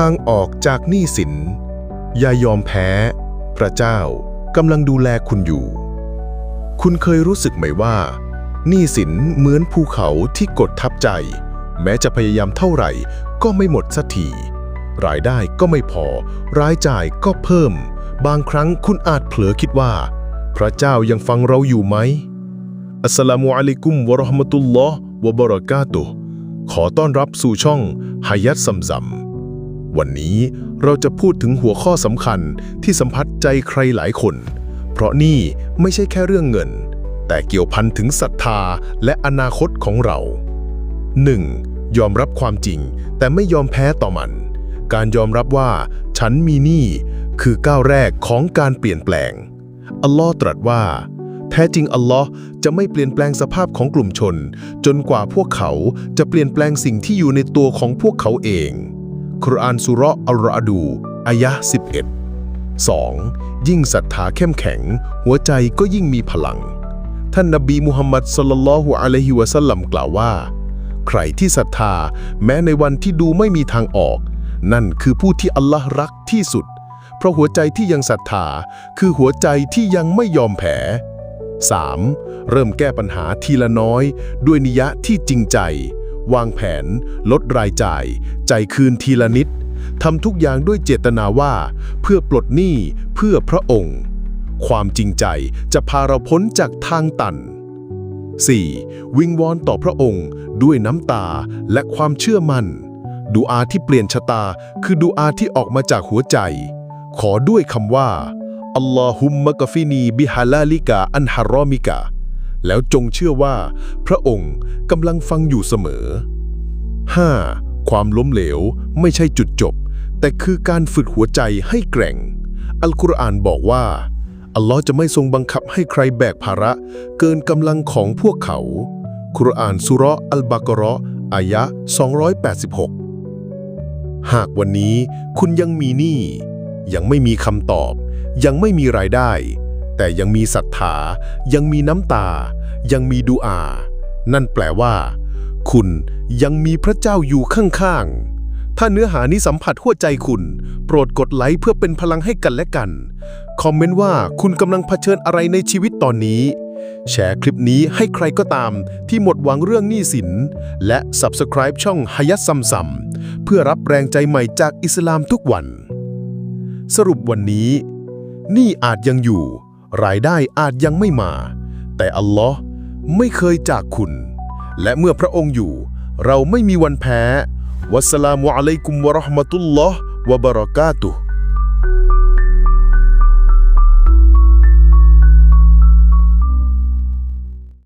ทางออกจากหนี้สิน อย่ายอมแพ้ พระเจ้ากำลังดูแลคุณอยู่ คุณเคยรู้สึกไหมว่า หนี้สินเหมือนภูเขาที่กดทับใจ แม้จะพยายามเท่าไหร่ก็ไม่หมดสักที รายได้ก็ไม่พอ รายจ่ายก็เพิ่ม บางครั้งคุณอาจเผลอคิดว่า พระเจ้ายังฟังเราอยู่ไหมอัสสลามุอะลัยกุมวะราะห์มะตุลลอฮ์วะบะเราะกาตุขอต้อนรับสู่ช่องฮายัตซัมซัม วันนี้เราจะพูดถึงหัวข้อสำคัญที่สัมผัสใจใครหลายคน เพราะนี่ไม่ใช่แค่เรื่องเงิน แต่เกี่ยวพันถึงศรัทธาและอนาคตของเรา 1. ยอมรับความจริง แต่ไม่ยอมแพ้ต่อมัน การยอมรับว่า ฉันมีหนี้คือก้าวแรกของการเปลี่ยนแปลง อัลลอฮ์ตรัสว่า แท้จริงอัลลอฮ์จะไม่เปลี่ยนแปลงสภาพของกลุ่มชน จนกว่าพวกเขาจะเปลี่ยนแปลงสิ่งที่อยู่ในตัวของพวกเขาเอง คุรานสุราะอัลรอดูอายะห์11 2. ยิ่งศรัทธาเข้มแข็ง หัวใจก็ยิ่งมีพลัง ท่านนบีมุฮัมมัดสลลัลลอฮุอะลัยฮิวะสัลลัมกล่าวว่า ใครที่ศรัทธา แม้ในวันที่ดูไม่มีทางออก นั่นคือผู้ที่อัลลอฮ์รักที่สุด เพราะหัวใจที่ยังศรัทธา คือหัวใจที่ยังไม่ยอมแพ้ 3. เริ่มแก้ปัญหาทีละน้อย ด้วยนิยะที่จริงใจ วางแผน ลดรายจ่าย ใจคืนทีละนิดทำทุกอย่างด้วยเจตนาว่า เพื่อปลดหนี้เพื่อพระองค์ ความจริงใจจะพาเราพ้นจากทางตัน 4. วิงวอนต่อพระองค์ด้วยน้ำตาและความเชื่อมัน่น ดูอาที่เปลี่ยนชะตาคือดูอาที่ออกมาจากหัวใจ ขอด้วยคำว่าอัลลอฮุมมะกฟินีบิฮาลาลิกาอันฮารอมิกา แล้วจงเชื่อว่า พระองค์กำลังฟังอยู่เสมอ 5. ความล้มเหลวไม่ใช่จุดจบ แต่คือการฝึกหัวใจให้แกร่ง อัลกุรอานบอกว่า อัลลอฮ์จะไม่ทรงบังคับให้ใครแบกภาระ เกินกำลังของพวกเขา คุรอานสุราะห์อัลบากราะห์อายะ 286 หากวันนี้คุณยังมีหนี้ยังไม่มีคำตอบ ยังไม่มีรายได้ แต่ยังมีศรัทธา ยังมีน้ำตา ยังมีดูอา นั่นแปลว่า คุณยังมีพระเจ้าอยู่ข้างๆ ถ้าเนื้อหานี้สัมผัสหัวใจคุณ โปรดกดไลค์เพื่อเป็นพลังให้กันและกัน คอมเมนต์ว่าคุณกำลังเผชิญอะไรในชีวิตตอนนี้ แชร์คลิปนี้ให้ใครก็ตามที่หมดหวังเรื่องหนี้สิน และ Subscribe ช่องฮยัตซัมซัมเพื่อรับแรงใจใหม่จากอิสลามทุกวัน สรุปวันนี้หนี้อาจยังอยู่ รายได้อาจยังไม่มา แต่อัลลอฮ์ไม่เคยจากคุณ และเมื่อพระองค์อยู่ เราไม่มีวันแพ้ วัสสลามุอะลัยกุมวะราะห์มะตุลลอฮ์วะบะเราะกาตุฮ์